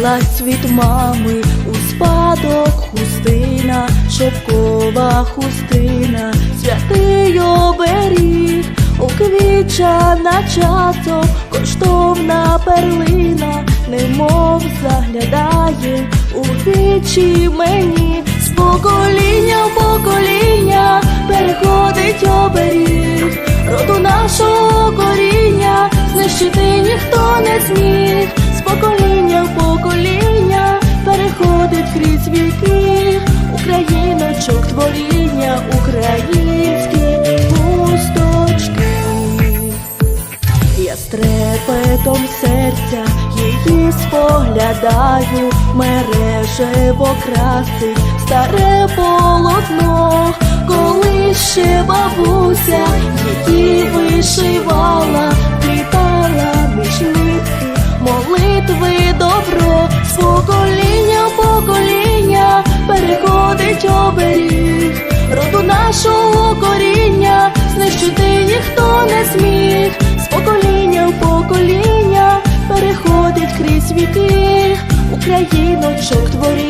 дасть від мами у спадок хустина, шовкова хустина, святий оберіг, уквічана часом, коштовна перлина, немов заглядає у вічі мені, з покоління в покоління переходить оберіг, роду нашого Творіння, українські пусточки. Я з трепетом серця її споглядаю, мережево красить старе полотно, коли ще бабуся її вишивала, плітала між нитки, молитви добро, нашого коріння. Знищити ніхто не зміг, з покоління в покоління переходить крізь віки, Україночок творіння,